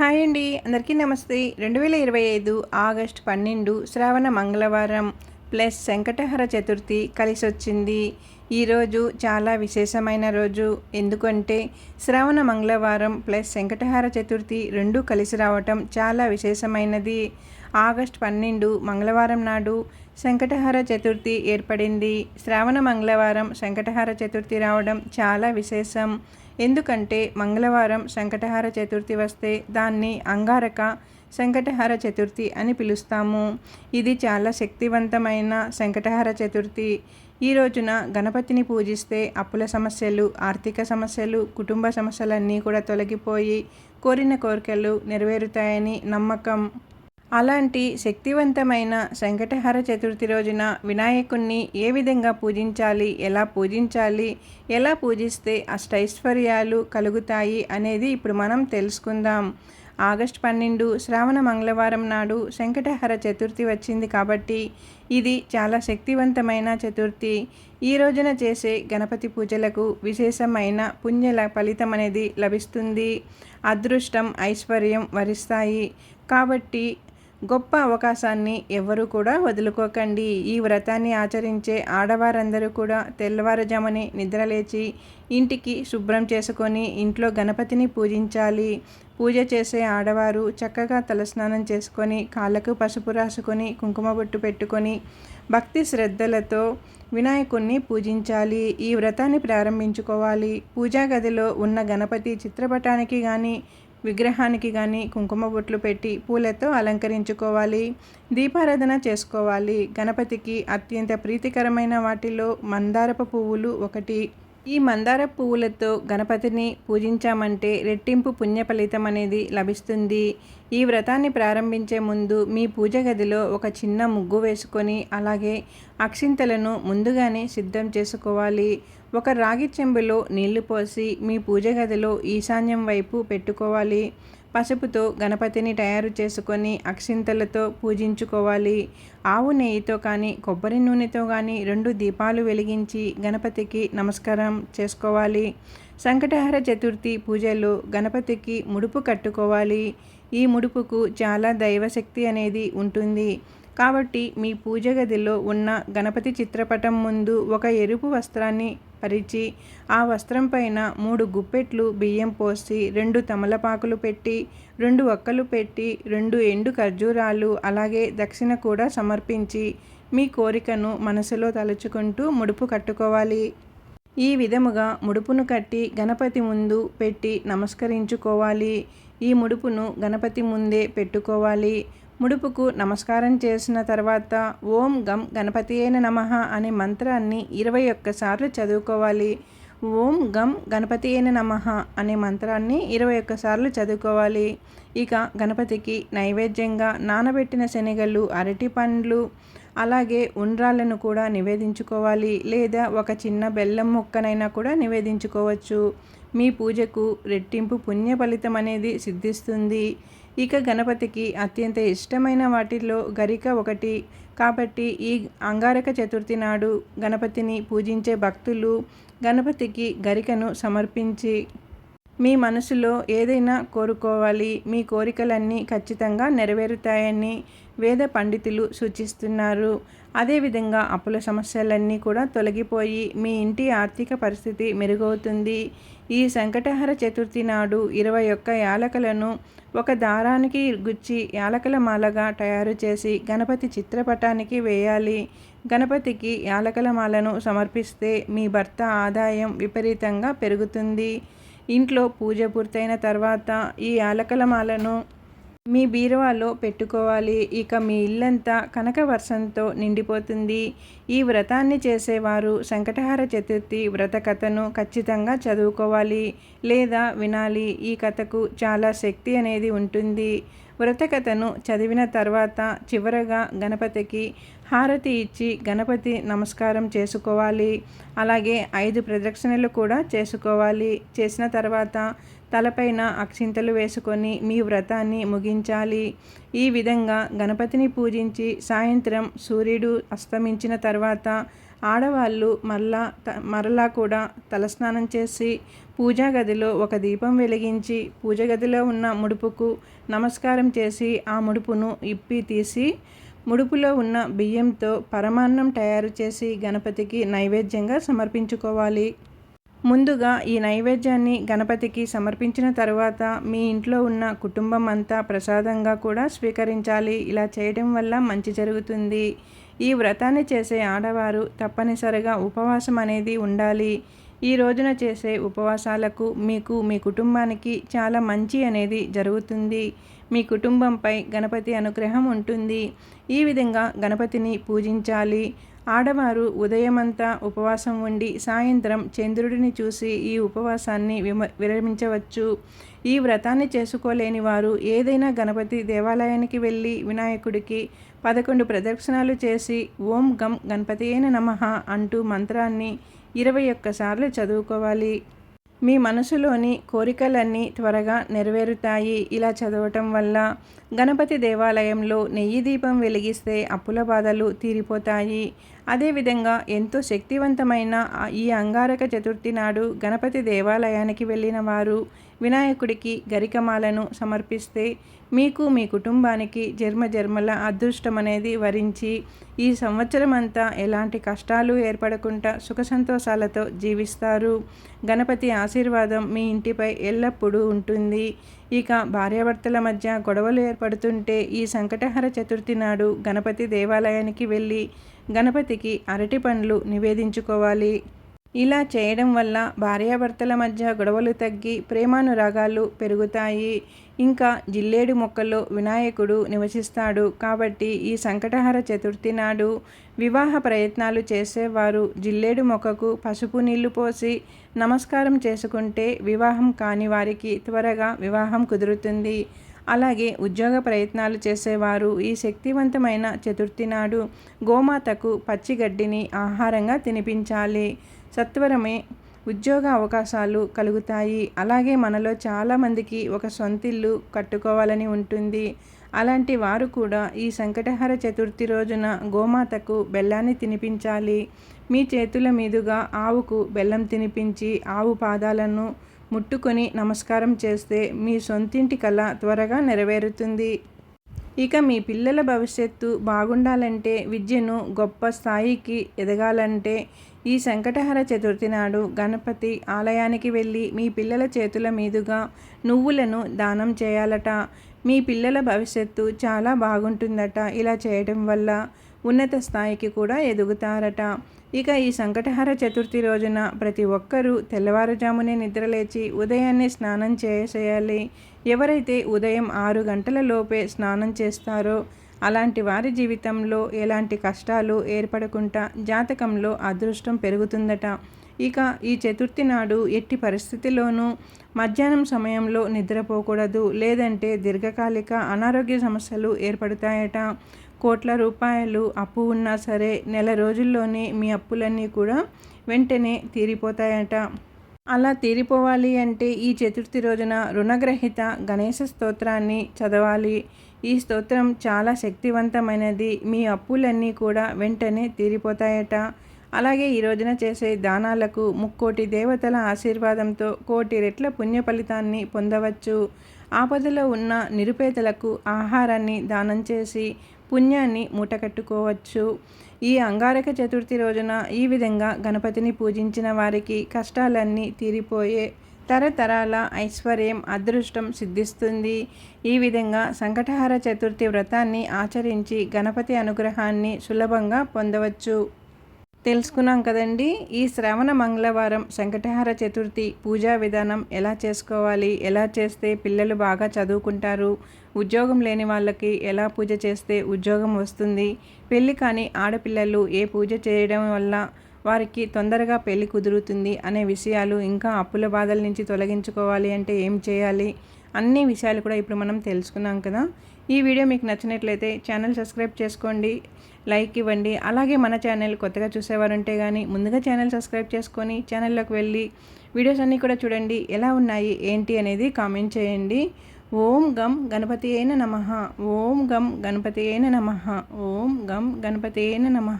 Hi అండి. అందరికీ నమస్తే. రెండు వేల ఇరవై ఐదు ఆగస్ట్ పన్నెండు శ్రావణ మంగళవారం ప్లస్ వెంకటహర చతుర్థి కలిసి వచ్చింది ఈరోజు చాలా విశేషమైన రోజు. ఎందుకంటే శ్రావణ మంగళవారం ప్లస్ వెంకటహర చతుర్థి రెండు కలిసి రావటం చాలా విశేషమైనది. ఆగస్ట్ పన్నెండు మంగళవారం నాడు శంకటహర చతుర్థి ఏర్పడింది. శ్రావణ మంగళవారం శంకటహర చతుర్థి రావడం చాలా విశేషం. ఎందుకంటే మంగళవారం శంకటహార చతుర్థి వస్తే దాన్ని అంగారక శంకటహార చతుర్థి అని పిలుస్తాము. ఇది చాలా శక్తివంతమైన శంకటహార చతుర్థి. ఈ రోజున గణపతిని పూజిస్తే అప్పుల సమస్యలు ఆర్థిక సమస్యలు కుటుంబ సమస్యలన్నీ కూడా తొలగిపోయి కోరిన కోరికలు నెరవేరుతాయని నమ్మకం. అలాంటి శక్తివంతమైన సంకటహర చతుర్థి రోజున వినాయకుణ్ణి ఏ విధంగా పూజించాలి ఎలా పూజించాలి ఎలా పూజిస్తే అష్టైశ్వర్యాలు కలుగుతాయి అనేది ఇప్పుడు మనం తెలుసుకుందాం. ఆగస్ట్ పన్నెండు శ్రావణ మంగళవారం నాడు శంకటహర చతుర్థి వచ్చింది కాబట్టి ఇది చాలా శక్తివంతమైన చతుర్థి. ఈ రోజున చేసే గణపతి పూజలకు విశేషమైన పుణ్యల ఫలితం అనేది లభిస్తుంది. అదృష్టం ఐశ్వర్యం వరిస్తాయి. కాబట్టి గొప్ప అవకాశాన్ని ఎవరు కూడా వదులుకోకండి. ఈ వ్రతాన్ని ఆచరించే ఆడవారందరూ కూడా తెల్లవారుజామునే నిద్రలేచి ఇంటికి శుభ్రం చేసుకొని ఇంట్లో గణపతిని పూజించాలి. పూజ చేసే ఆడవారు చక్కగా తలస్నానం చేసుకొని కాళ్ళకు పసుపు రాసుకొని కుంకుమ బొట్టు పెట్టుకొని భక్తి శ్రద్ధలతో వినాయకుణ్ణి పూజించాలి. ఈ వ్రతాన్ని ప్రారంభించుకోవాలి. పూజా గదిలో ఉన్న గణపతి చిత్రపటానికి కానీ విగ్రహానికి కానీ కుంకుమ బొట్లు పెట్టి పూలతో అలంకరించుకోవాలి. దీపారాధన చేసుకోవాలి. గణపతికి అత్యంత ప్రీతికరమైన వాటిలో మందారపు పువ్వులు ఒకటి. ఈ మందార పువ్వులతో గణపతిని పూజించామంటే రెట్టింపు పుణ్య ఫలితం అనేది లభిస్తుంది. ఈ వ్రతాన్ని ప్రారంభించే ముందు మీ పూజ గదిలో ఒక చిన్న ముగ్గు వేసుకొని అలాగే అక్షింతలను ముందుగానే సిద్ధం చేసుకోవాలి. ఒక రాగి చెంబులో నీళ్ళు పోసి మీ పూజ గదిలో ఈశాన్యం వైపు పెట్టుకోవాలి. పసుపుతో గణపతిని తయారు చేసుకొని అక్షింతలతో పూజించుకోవాలి. ఆవు నెయ్యితో కానీ కొబ్బరి నూనెతో కానీ రెండు దీపాలు వెలిగించి గణపతికి నమస్కారం చేసుకోవాలి. సంకటహర చతుర్థి పూజలో గణపతికి ముడుపు కట్టుకోవాలి. ఈ ముడుపుకు చాలా దైవశక్తి అనేది ఉంటుంది. కాబట్టి మీ పూజ గదిలో ఉన్న గణపతి చిత్రపటం ముందు ఒక ఎరుపు వస్త్రాన్ని పరిచి ఆ వస్త్రం పైన మూడు గుప్పెట్లు బియ్యం పోసి రెండు తమలపాకులు పెట్టి రెండు ఒక్కలు పెట్టి రెండు ఎండు ఖర్జూరాలు అలాగే దక్షిణ కూడా సమర్పించి మీ కోరికను మనసులో తలుచుకుంటూ ముడుపు కట్టుకోవాలి. ఈ విధముగా ముడుపును కట్టి గణపతి ముందు పెట్టి నమస్కరించుకోవాలి. ఈ ముడుపును గణపతి ముందే పెట్టుకోవాలి. ముడుపుకు నమస్కారం చేసిన తర్వాత ఓం గం గణపతి అయిన నమ అనే మంత్రాన్ని ఇరవై ఒక్కసార్లు చదువుకోవాలి. ఓం గం గణపతి అయిన నమ అనే మంత్రాన్ని ఇరవై ఒక్కసార్లు చదువుకోవాలి. ఇక గణపతికి నైవేద్యంగా నానబెట్టిన శనగలు అరటి పండ్లు అలాగే ఉండ్రాలను కూడా నివేదించుకోవాలి. లేదా ఒక చిన్న బెల్లం ముక్కనైనా కూడా నివేదించుకోవచ్చు. మీ పూజకు రెట్టింపు పుణ్య ఫలితం అనేది సిద్ధిస్తుంది. ఇక గణపతికి అత్యంత ఇష్టమైన వాటిల్లో గరిక ఒకటి. కాబట్టి ఈ అంగారక చతుర్థి నాడు గణపతిని పూజించే భక్తులు గణపతికి గరికను సమర్పించి మీ మనసులో ఏదైనా కోరుకోవాలి. మీ కోరికలన్నీ ఖచ్చితంగా నెరవేరుతాయని వేద పండితులు సూచిస్తున్నారు. అదేవిధంగా అప్పుల సమస్యలన్నీ కూడా తొలగిపోయి మీ ఇంటి ఆర్థిక పరిస్థితి మెరుగవుతుంది. ఈ సంకటహర చతుర్థి నాడు ఇరవై ఒక్క యాలకలను ఒక దారానికి గుచ్చి యాలకల మాలగా తయారు చేసి గణపతి చిత్రపటానికి వేయాలి. గణపతికి యాలకల మాలను సమర్పిస్తే మీ భర్త ఆదాయం విపరీతంగా పెరుగుతుంది. ఇంట్లో పూజ పూర్తయిన తర్వాత ఈ యాలకల మాలను మీ బీరువాలో పెట్టుకోవాలి. ఇక మీ ఇల్లంతా కనక వర్షంతో నిండిపోతుంది. ఈ వ్రతాన్ని చేసేవారు సంకటహార చతుర్థి వ్రత కథను ఖచ్చితంగా చదువుకోవాలి. లేదా వినాలి. ఈ కథకు చాలా శక్తి అనేది ఉంటుంది. వ్రతకథను చదివిన తర్వాత చివరగా గణపతికి హారతి ఇచ్చి గణపతి నమస్కారం చేసుకోవాలి. అలాగే ఐదు ప్రదక్షిణలు కూడా చేసుకోవాలి. చేసిన తర్వాత తలపైన అక్షింతలు వేసుకొని మీ వ్రతాన్ని ముగించాలి. ఈ విధంగా గణపతిని పూజించి సాయంత్రం సూర్యుడు అస్తమించిన తర్వాత ఆడవాళ్ళు మళ్ళా త మరలా కూడా తలస్నానం చేసి పూజా గదిలో ఒక దీపం వెలిగించి పూజ గదిలో ఉన్న ముడుపుకు నమస్కారం చేసి ఆ ముడుపును ఇప్పి తీసి ముడుపులో ఉన్న బియ్యంతో పరమాన్నం తయారు చేసి గణపతికి నైవేద్యంగా సమర్పించుకోవాలి. ముందుగా ఈ నైవేద్యాన్ని గణపతికి సమర్పించిన తర్వాత మీ ఇంట్లో ఉన్న కుటుంబం అంతా ప్రసాదంగా కూడా స్వీకరించాలి. ఇలా చేయడం వల్ల మంచి జరుగుతుంది. ఈ వ్రతాన్ని చేసే ఆడవారు తప్పనిసరిగా ఉపవాసం అనేది ఉండాలి. ఈ రోజున చేసే ఉపవాసాలకు మీకు మీ కుటుంబానికి చాలా మంచి అనేది జరుగుతుంది. మీ కుటుంబంపై గణపతి అనుగ్రహం ఉంటుంది. ఈ విధంగా గణపతిని పూజించాలి. ఆడవారు ఉదయమంతా ఉపవాసం ఉండి సాయంత్రం చంద్రుడిని చూసి ఈ ఉపవాసాన్ని విమ విరమించవచ్చు. ఈ వ్రతాన్ని చేసుకోలేని వారు ఏదైనా గణపతి దేవాలయానికి వెళ్ళి వినాయకుడికి పదకొండు ప్రదక్షిణాలు చేసి ఓం గం గణపతి అయిన నమ అంటూ మంత్రాన్ని ఇరవై ఒక్కసార్లు చదువుకోవాలి. మీ మనసులోని కోరికలన్నీ త్వరగా నెరవేరుతాయి. ఇలా చదవటం వల్ల గణపతి దేవాలయంలో నెయ్యి దీపం వెలిగిస్తే అప్పుల బాధలు తీరిపోతాయి. అదేవిధంగా ఎంతో శక్తివంతమైన ఈ అంగారక చతుర్థి నాడు గణపతి దేవాలయానికి వెళ్ళిన వారు వినాయకుడికి గరికమాలను సమర్పిస్తే మీకు మీ కుటుంబానికి జన్మ జన్మల అదృష్టం అనేది వరించి ఈ సంవత్సరం అంతా ఎలాంటి కష్టాలు ఏర్పడకుండా సుఖ సంతోషాలతో జీవిస్తారు. గణపతి ఆశీర్వాదం మీ ఇంటిపై ఎల్లప్పుడూ ఉంటుంది. ఇక భార్యాభర్తల మధ్య గొడవలు ఏర్పడుతుంటే ఈ సంకటహర చతుర్థి నాడు గణపతి దేవాలయానికి వెళ్ళి గణపతికి అరటి పండ్లు నివేదించుకోవాలి. ఇలా చేయడం వల్ల భార్యాభర్తల మధ్య గొడవలు తగ్గి ప్రేమానురాగాలు పెరుగుతాయి. ఇంకా జిల్లేడు మొక్కల్లో వినాయకుడు నివసిస్తాడు. కాబట్టి ఈ సంకటహర చతుర్థి నాడు వివాహ ప్రయత్నాలు చేసేవారు జిల్లేడు మొక్కకు పసుపు నీళ్ళు పోసి నమస్కారం చేసుకుంటే వివాహం కాని వారికి త్వరగా వివాహం కుదురుతుంది. అలాగే ఉద్యోగ ప్రయత్నాలు చేసేవారు. ఈ శక్తివంతమైన చతుర్థి నాడు గోమాతకు పచ్చిగడ్డిని ఆహారంగా తినిపించాలి. సత్వరమే ఉద్యోగ అవకాశాలు కలుగుతాయి. అలాగే మనలో చాలామందికి ఒక సొంతిల్లు కట్టుకోవాలని ఉంటుంది. అలాంటి వారు కూడా ఈ సంకటహర చతుర్థి రోజున గోమాతకు బెల్లాన్ని తినిపించాలి. మీ చేతుల మీదుగా ఆవుకు బెల్లం తినిపించి ఆవు పాదాలను ముట్టుకొని నమస్కారం చేస్తే మీ సొంతింటి కళ త్వరగా నెరవేరుతుంది. ఇక మీ పిల్లల భవిష్యత్తు బాగుండాలంటే విద్యను గొప్ప స్థాయికి ఎదగాలంటే ఈ సంకటహర చతుర్థి నాడు గణపతి ఆలయానికి వెళ్ళి మీ పిల్లల చేతుల మీదుగా నువ్వులను దానం చేయాలట. మీ పిల్లల భవిష్యత్తు చాలా బాగుంటుందట. ఇలా చేయడం వల్ల ఉన్నత స్థాయికి కూడా ఎదుగుతారట. ఇక ఈ సంకటహర చతుర్థి రోజున ప్రతి ఒక్కరూ తెల్లవారుజామునే నిద్రలేచి ఉదయాన్నే స్నానం చేసేయాలి. ఎవరైతే ఉదయం ఆరు గంటల లోపే స్నానం చేస్తారో అలాంటి వారి జీవితంలో ఎలాంటి కష్టాలు ఏర్పడకుండా జాతకంలో అదృష్టం పెరుగుతుందట. ఇక ఈ చతుర్థి నాడు ఎట్టి పరిస్థితిలోనూ మధ్యాహ్నం సమయంలో నిద్రపోకూడదు లేదంటే దీర్ఘకాలిక అనారోగ్య సమస్యలు ఏర్పడతాయట. కోట్ల రూపాయలు అప్పు ఉన్నా సరే నెల రోజుల్లోనే మీ అప్పులన్నీ కూడా వెంటనే తీరిపోతాయట. అలా తీరిపోవాలి అంటే ఈ చతుర్థి రోజున రుణగ్రహిత గణేశ స్తోత్రాన్ని చదవాలి. ఈ స్తోత్రం చాలా శక్తివంతమైనది. మీ అప్పులన్నీ కూడా వెంటనే తీరిపోతాయట. అలాగే ఈ రోజున చేసే దానాలకు ముక్కోటి దేవతల ఆశీర్వాదంతో కోటి రెట్ల పుణ్య ఫలితాన్ని పొందవచ్చు. ఆపదలో ఉన్న నిరుపేదలకు ఆహారాన్ని దానం చేసి పుణ్యాన్ని మూటకట్టుకోవచ్చు ఈ అంగారక చతుర్థి రోజున ఈ విధంగా గణపతిని పూజించిన వారికి కష్టాలన్నీ తీరిపోయే తరతరాల ఐశ్వర్యం అదృష్టం సిద్ధిస్తుంది. ఈ విధంగా సంకటహార చతుర్థి వ్రతాన్ని ఆచరించి గణపతి అనుగ్రహాన్ని సులభంగా పొందవచ్చు. తెలుసుకున్నాం కదండి ఈ శ్రవణ మంగళవారం శంకటహార చతుర్థి పూజా విధానం ఎలా చేసుకోవాలి ఎలా చేస్తే పిల్లలు బాగా చదువుకుంటారు ఉద్యోగం లేని వాళ్ళకి ఎలా పూజ చేస్తే ఉద్యోగం వస్తుంది పెళ్ళి కానీ ఆడపిల్లలు ఏ పూజ చేయడం వల్ల వారికి తొందరగా పెళ్ళి కుదురుతుంది అనే విషయాలు ఇంకా అప్పుల బాధల నుంచి తొలగించుకోవాలి అంటే ఏం చేయాలి అన్ని విషయాలు కూడా ఇప్పుడు మనం తెలుసుకున్నాం కదా. ఈ వీడియో మీకు నచ్చినట్లయితే ఛానల్ సబ్స్క్రైబ్ చేసుకోండి లైక్ ఇవ్వండి. అలాగే మన ఛానల్ కొత్తగా చూసేవారు ఉంటే కానీ ముందుగా ఛానల్ సబ్స్క్రైబ్ చేసుకొని ఛానల్లోకి వెళ్ళి వీడియోస్ అన్నీ కూడా చూడండి. ఎలా ఉన్నాయి ఏంటి అనేది కామెంట్ చేయండి. ఓం గం గణపతి అయిన నమ. ఓం గం గణపతి అయిన నమ. ఓం గం గణపతి అయిన నమ.